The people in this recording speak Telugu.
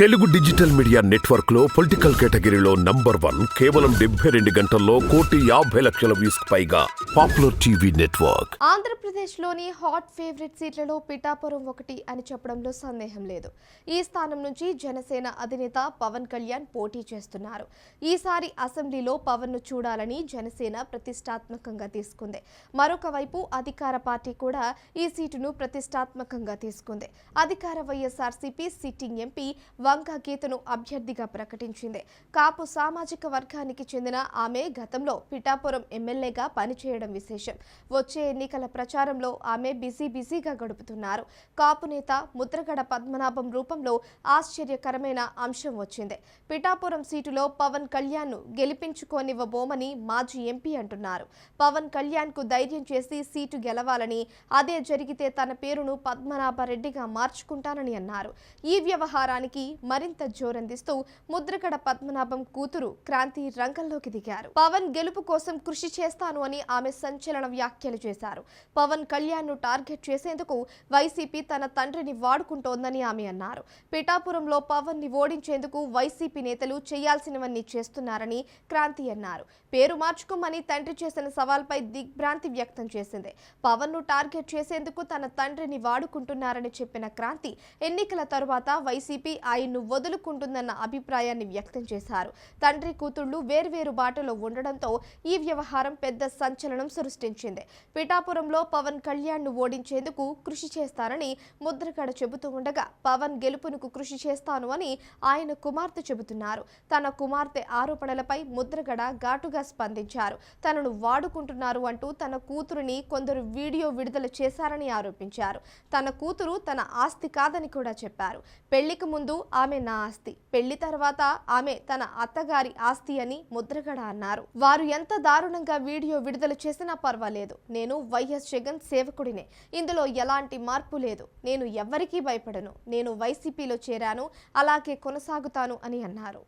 తెలుగు డిజిటల్ మీడియా నెట్వర్క్లో పొలిటికల్ కేటగిరీలో నంబర్ వన్ కేవలం డెబ్బై రెండు గంటల్లో కోటి యాభై లక్షల వ్యూస్ పైగా పాపులర్ టీవీ నెట్వర్క్. ఆంధ్రప్రదేశ్లోని హాట్ ఫేవరెట్ సీట్లలో పిఠాపురం ఒకటి అని చెప్పడంలో సందేహం లేదు. ఈ స్థానం నుంచి జనసేన అధినేత పవన్ కళ్యాణ్ పోటీ చేస్తున్నారు. ఈసారి అసెంబ్లీలో పవన్ను చూడాలని జనసేన ప్రతిష్టాత్మకంగా తీసుకుంది. మరొక వైపు అధికార పార్టీ కూడా ఈ సీటును ప్రతిష్టాత్మకంగా తీసుకుంది. అధికార వైఎస్ఆర్సీపీ సిట్టింగ్ ఎంపీ వంక గీతను అభ్యర్థిగా ప్రకటించింది. కాపు సామాజిక వర్గానికి చెందిన ఆమె గతంలో పిఠాపురం ఎమ్మెల్యేగా పనిచేయడం విశేషం. వచ్చే ఎన్నికల ప్రచారంలో ఆమె బిజీ బిజీగా గడుపుతున్నారు. కాపు నేత ముద్రగడ పద్మనాభం రూపంలో ఆశ్చర్యకరమైన అంశం వచ్చింది. పిఠాపురం సీటులో పవన్ కళ్యాణ్ను గెలిపించుకోనివ్వబోమని మాజీ ఎంపీ అంటున్నారు. పవన్ కళ్యాణ్కు ధైర్యం చేసి సీటు గెలవాలని అదే జరిగితే తన పేరును పద్మనాభరెడ్డిగా మార్చుకుంటానని అన్నారు. ఈ వ్యవహారానికి మరింత జోరందిస్తూ ముద్రగడ పద్మనాభం కూతురు క్రాంతి రంగంలోకి దిగారు. పవన్ గెలుపు కోసం కృషి చేస్తాను అని ఆమె సంచలన వ్యాఖ్యలు చేశారు. పవన్ కళ్యాణ్ను టార్గెట్ చేసేందుకు వైసీపీ తన తండ్రిని వాడుకుంటోందని ఆమె అన్నారు. పిఠాపురంలో పవన్ని ఓడించేందుకు వైసీపీ నేతలు చేయాల్సినవన్నీ చేస్తున్నారని క్రాంతి అన్నారు. పేరు మార్చుకోమని తండ్రి చేసిన సవాల్పై దిగ్భ్రాంతి వ్యక్తం చేసింది. పవన్ను టార్గెట్ చేసేందుకు తన తండ్రిని వాడుకుంటున్నారని చెప్పిన క్రాంతి ఎన్నికల తరువాత వైసీపీ ఆయన్ను వదులుకుంటుందన్న అభిప్రాయాన్ని వ్యక్తం చేశారు. తండ్రి కూతుళ్ళు వేర్వేరు బాటలో ఉండడంతో ఈ వ్యవహారం పెద్ద సంచలనం సృష్టించింది. పిఠాపురంలో పవన్ కళ్యాణ్ను ఓడించేందుకు కృషి చేస్తారని ముద్రగడ చెబుతూ ఉండగా పవన్ గెలుపునకు కృషి చేస్తాను అని ఆయన కుమార్తె చెబుతున్నారు. తన కుమార్తె ఆరోపణలపై ముద్రగడ ఘాటుగా స్పందించారు. తనను వాడుకుంటున్నారు అంటూ తన కూతురుని కొందరు వీడియో విడుదల చేశారని ఆరోపించారు. తన కూతురు తన ఆస్తి కాదని కూడా చెప్పారు. పెళ్ళికి ముందు ఆమె నా ఆస్తి. పెళ్ళి తర్వాత ఆమె తన అత్తగారి ఆస్తి అని ముద్రగడ అన్నారు. వారు ఎంత దారుణంగా వీడియో విడుదల చేసినా పర్వాలేదు. నేను వైఎస్ జగన్ సేవకుడినే. ఇందులో ఎలాంటి మార్పు లేదు. నేను ఎవ్వరికీ భయపడను. నేను వైసీపీలో చేరాను. అలాగే కొనసాగుతాను అని అన్నారు.